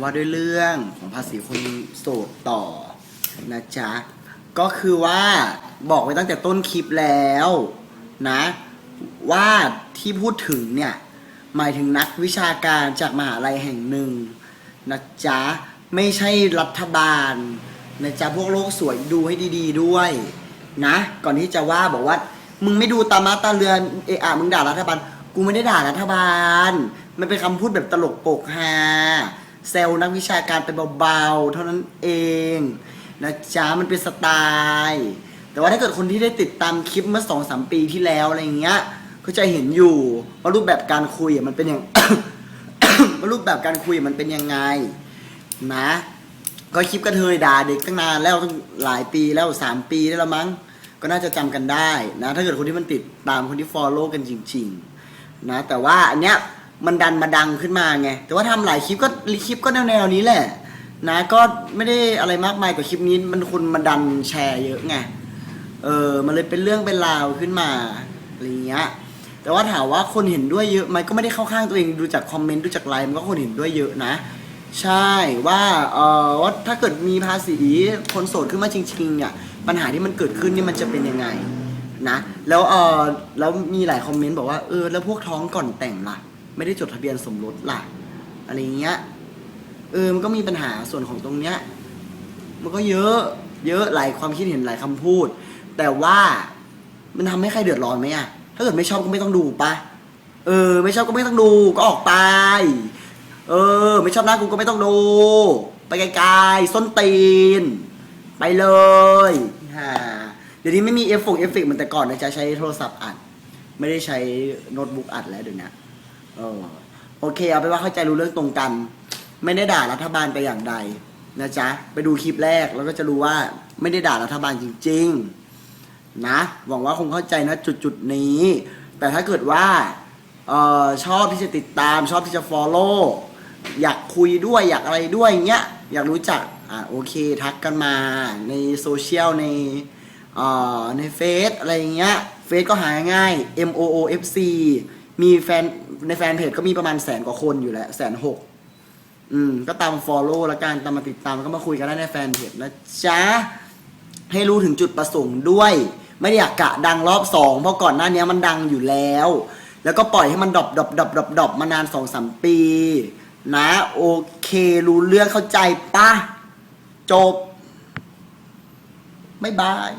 ว่าด้วยเรื่องของภาษีคนโสดต่อนะจ๊ะ ก็คือว่าบอกไว้ตั้งแต่ต้นคลิปแล้วนะ ว่าที่พูดถึงเนี่ย หมายถึงนักวิชาการจากมหาลัยแห่งหนึ่งนะจ๊ะ ไม่ใช่รัฐบาลนะจ๊ะ พวกโลกสวยดูให้ดี ๆ ด้วยนะ ก่อนที่จะว่าบอกว่า มึงไม่ดูตามาตาเรือนเอะอะมึงด่ารัฐบาล กูไม่ได้ด่ารัฐบาล มันเป็นคำพูดแบบตลกโปกฮา เซลนักวิชาการไปเบาๆ เท่านั้นเองนะจ๊ะมันเป็นสไตล์ แต่ว่าถ้าเกิดคนที่ได้ติดตามคลิปเมื่อสองสามปีที่แล้วอะไรเงี้ยก็จะเห็นอยู่ว่ารูปแบบการคุยมันเป็นอย่างว่ารูปแบบการคุยมันเป็นยังไงนะ ก็คลิปกระเทยด่าเด็กตั้งนานแล้วตั้งหลายปีแล้วสามปีได้แล้วมั้ง ก็น่าจะจำกันได้นะ ถ้าเกิดคนที่มันติดตามคนที่ฟอลโล่กันจริง ๆ นะ แต่ว่าอันเนี้ย มันดันมาดังขึ้นมาไง แต่ว่าทำหลายคลิปก็คลิปก็แนวๆนี้แหละ นะ ก็ไม่ได้อะไรมากมายแต่าคลิปนี้ มันคนมาดันแชร์เยอะไง เออ มันเลยเป็นเรื่องเป็นราวขึ้นมาอะไรเงี้ย แต่ว่าถามว่าคนเห็นด้วยเยอะไหมก็ไม่ได้เข้าข้างตัวเอง ดูจากคอมเมนต์ ดูจากไลน์มันก็คนเห็นด้วยเยอะนะ ใช่ ว่า เออว่าถ้าเกิดมีภาษีคนโสดขึ้นมาจริงๆเนี่ย ปัญหาที่มันเกิดขึ้นนี่มันจะเป็นยังไงนะ แล้ว เออแล้วมีหลายคอมเมนต์บอกว่า เออ แล้วพวกท้องก่อนแต่งล่ะ ไม่ได้จดทะเบียนสมรสล่ะอะไรเงี้ยเออมันก็มีปัญหาส่วนของตรงเนี้ย มันก็เยอะ เยอะหลายความคิดเห็นหลายคำพูด แต่ว่ามันทำให้ใครเดือดร้อนไหมอะถ้าเกิดไม่ชอบก็ไม่ต้องดูปะเออ ไม่ชอบก็ไม่ต้องดูก็ออกไป เออ ไม่ชอบหน้ากูก็ไม่ต้องดู ไปไกลๆส้นตีน ไปเลยฮ่าเดี๋ยวนี้ไม่มีเอฟฟงเอฟเฟกต์เหมือนแต่ก่อนนะจะใช้โทรศัพท์อัด ไม่ได้ใช้โน้ตบุ๊กอัดแล้วเดี๋ยวนี้ เออโอเคเอาไปนว่าเข้าใจรู้เรื่องตรงกัน ไม่ได้ด่ารัฐบาลไปอย่างใดนะจ๊ะไปดูคลิปแรกแล้วก็จะรู้ว่าไม่ได้ด่ารัฐบาลจริง ๆ นะหวังว่าคงเข้าใจนะจุดจุดๆนี้ แต่ถ้าเกิดว่าเออชอบที่จะติดตามชอบที่จะ follow อยากคุยด้วยอยากอะไรด้วยเงี้ยอยากรู้จักอะโอเคทักกันมาในโซเชียลในเอ่อในเฟซอะไรอย่างเงี้ยเฟซก็หาง่าย M O O F C มีแฟนในแฟนเพจก็มีประมาณแสนกว่าคนอยู่แล้วแสนหกอืม ก็ตาม follow แล้วกันตามมาติดตามก็มาคุยกันได้ในแฟนเพจนะจ๊ะ ให้รู้ถึงจุดประสงค์ด้วย ไม่ได้อยากกะดังรอบสองเพราะก่อนหน้านี้มันดังอยู่แล้ว แล้วก็ปล่อยให้มันดรอปดรอปดรอปดรอปดรอปมานานสองสามปี นะโอเครู้เรื่องเข้าใจปะจบบ๊ายบาย